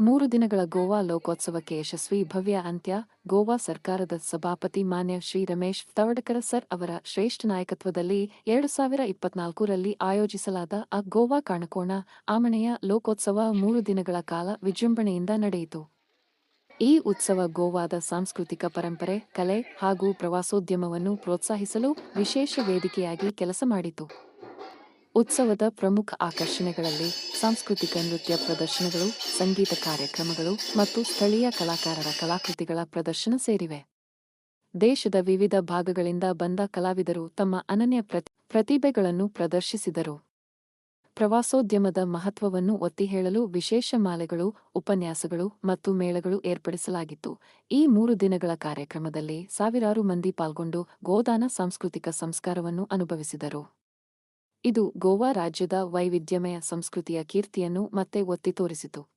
ಮೂರು ದಿನಗಳ ಗೋವಾ ಲೋಕೋತ್ಸವಕ್ಕೆ ಯಶಸ್ವಿ ಭವ್ಯ ಅಂತ್ಯ. ಗೋವಾ ಸರ್ಕಾರದ ಸಭಾಪತಿ ಮಾನ್ಯ ಶ್ರೀ ರಮೇಶ್ ತವಡಕರ ಸರ್ ಅವರ ಶ್ರೇಷ್ಠ ನಾಯಕತ್ವದಲ್ಲಿ ಎರಡು ಸಾವಿರ ಇಪ್ಪತ್ನಾಲ್ಕರಲ್ಲಿ ಆಯೋಜಿಸಲಾದ ಆ ಗೋವಾ ಕಾಣಕೋಣ ಆಮಣೆಯ ಲೋಕೋತ್ಸವ ಮೂರು ದಿನಗಳ ಕಾಲ ವಿಜೃಂಭಣೆಯಿಂದ ನಡೆಯಿತು. ಈ ಉತ್ಸವ ಗೋವಾದ ಸಾಂಸ್ಕೃತಿಕ ಪರಂಪರೆ, ಕಲೆ ಹಾಗೂ ಪ್ರವಾಸೋದ್ಯಮವನ್ನು ಪ್ರೋತ್ಸಾಹಿಸಲು ವಿಶೇಷ ವೇದಿಕೆಯಾಗಿ ಕೆಲಸ ಮಾಡಿತು. ಉತ್ಸವದ ಪ್ರಮುಖ ಆಕರ್ಷಣೆಗಳಲ್ಲಿ ಸಾಂಸ್ಕೃತಿಕ ನೃತ್ಯ ಪ್ರದರ್ಶನಗಳು, ಸಂಗೀತ ಕಾರ್ಯಕ್ರಮಗಳು ಮತ್ತು ಸ್ಥಳೀಯ ಕಲಾಕಾರರ ಕಲಾಕೃತಿಗಳ ಪ್ರದರ್ಶನ ಸೇರಿವೆ. ದೇಶದ ವಿವಿಧ ಭಾಗಗಳಿಂದ ಬಂದ ಕಲಾವಿದರು ತಮ್ಮ ಅನನ್ಯ ಪ್ರತಿಭೆಗಳನ್ನು ಪ್ರದರ್ಶಿಸಿದರು. ಪ್ರವಾಸೋದ್ಯಮದ ಮಹತ್ವವನ್ನು ಒತ್ತಿ ಹೇಳಲು ವಿಶೇಷ ಮಾಲೆಗಳು, ಉಪನ್ಯಾಸಗಳು ಮತ್ತು ಮೇಳಗಳು ಏರ್ಪಡಿಸಲಾಗಿತ್ತು. ಈ ಮೂರು ದಿನಗಳ ಕಾರ್ಯಕ್ರಮದಲ್ಲಿ ಸಾವಿರಾರು ಮಂದಿ ಪಾಲ್ಗೊಂಡು ಗೋದಾನ ಸಾಂಸ್ಕೃತಿಕ ಸಂಸ್ಕಾರವನ್ನು ಅನುಭವಿಸಿದರು. ಇದು ಗೋವಾ ರಾಜ್ಯದ ವೈವಿಧ್ಯಮಯ ಸಂಸ್ಕೃತಿಯ ಕೀರ್ತಿಯನ್ನು ಮತ್ತೆ ಒತ್ತಿ ತೋರಿಸಿತು.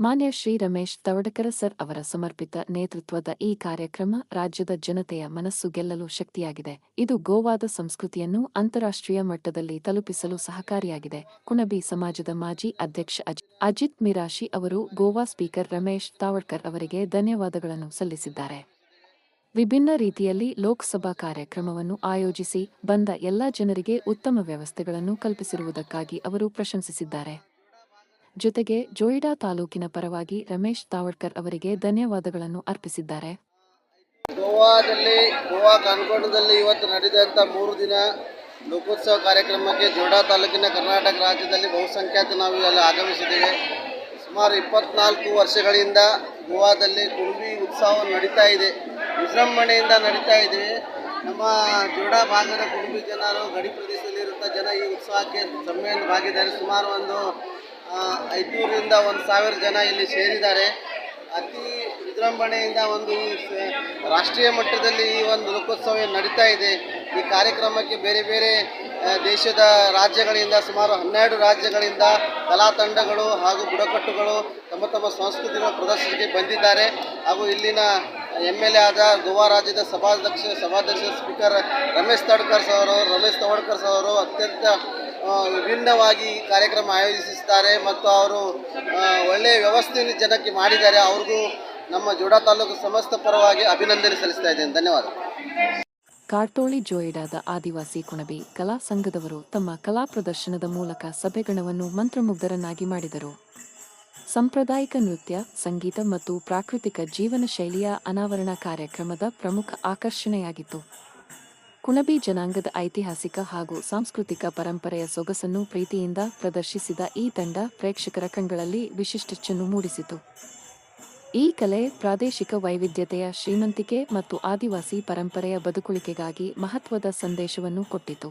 ಮಾನ್ಯ ಶ್ರೀ ರಮೇಶ್ ತವಡಕರ ಸರ್ ಅವರ ಸಮರ್ಪಿತ ನೇತೃತ್ವದ ಈ ಕಾರ್ಯಕ್ರಮ ರಾಜ್ಯದ ಜನತೆಯ ಮನಸ್ಸು ಗೆಲ್ಲಲು ಶಕ್ತಿಯಾಗಿದೆ. ಇದು ಗೋವಾದ ಸಂಸ್ಕೃತಿಯನ್ನು ಅಂತಾರಾಷ್ಟ್ರೀಯ ಮಟ್ಟದಲ್ಲಿ ತಲುಪಿಸಲು ಸಹಕಾರಿಯಾಗಿದೆ. ಕುಣಬಿ ಸಮಾಜದ ಮಾಜಿ ಅಧ್ಯಕ್ಷ ಅಜ್- ಅಜಿತ್ ಮಿರಾಶಿ ಅವರು ಗೋವಾ ಸ್ಪೀಕರ್ ರಮೇಶ್ ತಾವಡ್ಕರ್ ಅವರಿಗೆ ಧನ್ಯವಾದಗಳನ್ನು ಸಲ್ಲಿಸಿದ್ದಾರೆ. ವಿಭಿನ್ನ ರೀತಿಯಲ್ಲಿ ಲೋಕಸಭಾ ಕಾರ್ಯಕ್ರಮವನ್ನು ಆಯೋಜಿಸಿ ಬಂದ ಎಲ್ಲ ಜನರಿಗೆ ಉತ್ತಮ ವ್ಯವಸ್ಥೆಗಳನ್ನು ಕಲ್ಪಿಸಿರುವುದಕ್ಕಾಗಿ ಅವರು ಪ್ರಶಂಸಿಸಿದ್ದಾರೆ. ಜೊತೆಗೆ ಜೋಯಿಡಾ ತಾಲೂಕಿನ ಪರವಾಗಿ ರಮೇಶ್ ತಾವಡ್ಕರ್ ಅವರಿಗೆ ಧನ್ಯವಾದಗಳನ್ನು ಅರ್ಪಿಸಿದ್ದಾರೆ. ಗೋವಾದಲ್ಲಿ, ಗೋವಾ ಕಾನ್ಕೋಣದಲ್ಲಿ ಇವತ್ತು ನಡೆದಂಥ ಮೂರು ದಿನ ಲೋಕೋತ್ಸವ ಕಾರ್ಯಕ್ರಮಕ್ಕೆ ಜೋಡಾ ತಾಲೂಕಿನ ಕರ್ನಾಟಕ ರಾಜ್ಯದಲ್ಲಿ ಬಹುಸಂಖ್ಯಾತ ನಾವು ಅಲ್ಲಿ ಆಗಮಿಸಿದ್ದೇವೆ. ಸುಮಾರು ಇಪ್ಪತ್ನಾಲ್ಕು ವರ್ಷಗಳಿಂದ ಗೋವಾದಲ್ಲಿ ಕುಂಬಿ ಉತ್ಸವ ನಡೀತಾ ಇದೆ. ವಿಜೃಂಭಣೆಯಿಂದ ನಡೀತಾ ಇದೆ. ನಮ್ಮ ದೃಢ ಭಾಗದ ಕುಟುಂಬ ಜನರು, ಗಡಿ ಪ್ರದೇಶದಲ್ಲಿರುವಂಥ ಜನ ಈ ಉತ್ಸವಕ್ಕೆ ಸಮ್ಮೇಳನ ಭಾಗಿದ್ದಾರೆ. ಸುಮಾರು ಒಂದು ಐದುನೂರಿಂದ ಒಂದು ಸಾವಿರ ಜನ ಇಲ್ಲಿ ಸೇರಿದ್ದಾರೆ. ಅತಿ ವಿಜೃಂಭಣೆಯಿಂದ ಒಂದು ರಾಷ್ಟ್ರೀಯ ಮಟ್ಟದಲ್ಲಿ ಈ ಒಂದು ಲೋಕೋತ್ಸವ ನಡೀತಾ ಇದೆ. ಈ ಕಾರ್ಯಕ್ರಮಕ್ಕೆ ಬೇರೆ ಬೇರೆ ದೇಶದ ರಾಜ್ಯಗಳಿಂದ ಸುಮಾರು ಹನ್ನೆರಡು ರಾಜ್ಯಗಳಿಂದ ಕಲಾ ತಂಡಗಳು ಹಾಗೂ ಬುಡಕಟ್ಟುಗಳು ತಮ್ಮ ತಮ್ಮ ಸಂಸ್ಕೃತಿಗಳ ಪ್ರದರ್ಶನಕ್ಕೆ ಬಂದಿದ್ದಾರೆ. ಹಾಗೂ ಇಲ್ಲಿನ ಎಂ ಎಲ್ ಎ ಆದ ಗೋವಾ ರಾಜ್ಯದ ಸಭಾಧ್ಯಕ್ಷ ಸಭಾಧ್ಯಕ್ಷ ಸ್ಪೀಕರ್ ರಮೇಶ್ ತಡ್ಕರ್ ಅವರು, ರಮೇಶ್ ತವಡ್ಕರ್ ಅವರು ಅತ್ಯಂತ ವಿಭಿನ್ನವಾಗಿ ಕಾರ್ಯಕ್ರಮ ಆಯೋಜಿಸುತ್ತಾರೆ ಮತ್ತು ಅವರು ಒಳ್ಳೆಯ ವ್ಯವಸ್ಥೆಯನ್ನು ಜನಕ್ಕೆ ಮಾಡಿದ್ದಾರೆ. ಅವ್ರಿಗೂ ನಮ್ಮ ಜೋಡಾ ತಾಲೂಕು ಸಮಸ್ತ ಪರವಾಗಿ ಅಭಿನಂದನೆ ಸಲ್ಲಿಸ್ತಾ ಇದ್ದೇನೆ. ಧನ್ಯವಾದ. ಕಾರ್ತೋಳಿ ಜೋಯಿಡಾದ ಆದಿವಾಸಿ ಕುಣಬಿ ಕಲಾ ಸಂಘದವರು ತಮ್ಮ ಕಲಾ ಪ್ರದರ್ಶನದ ಮೂಲಕ ಸಭೆಗಣವನ್ನು ಮಂತ್ರಮುಗ್ಧರನ್ನಾಗಿ ಮಾಡಿದರು. ಸಾಂಪ್ರದಾಯಿಕ ನೃತ್ಯ, ಸಂಗೀತ ಮತ್ತು ಪ್ರಾಕೃತಿಕ ಜೀವನ ಶೈಲಿಯ ಅನಾವರಣ ಕಾರ್ಯಕ್ರಮದ ಪ್ರಮುಖ ಆಕರ್ಷಣೆಯಾಗಿತ್ತು. ಕುಣಬಿ ಜನಾಂಗದ ಐತಿಹಾಸಿಕ ಹಾಗೂ ಸಾಂಸ್ಕೃತಿಕ ಪರಂಪರೆಯ ಸೊಗಸನ್ನು ಪ್ರೀತಿಯಿಂದ ಪ್ರದರ್ಶಿಸಿದ ಈ ತಂಡ ಪ್ರೇಕ್ಷಕರ ಕಂಗಳಲ್ಲಿ ವಿಶಿಷ್ಟಚ್ಚನ್ನು ಮೂಡಿಸಿತು. ಈ ಕಲೆ ಪ್ರಾದೇಶಿಕ ವೈವಿಧ್ಯತೆಯ ಶ್ರೀಮಂತಿಕೆ ಮತ್ತು ಆದಿವಾಸಿ ಪರಂಪರೆಯ ಬದುಕುಳಿಕೆಗಾಗಿ ಮಹತ್ವದ ಸಂದೇಶವನ್ನು ಕೊಟ್ಟಿತು.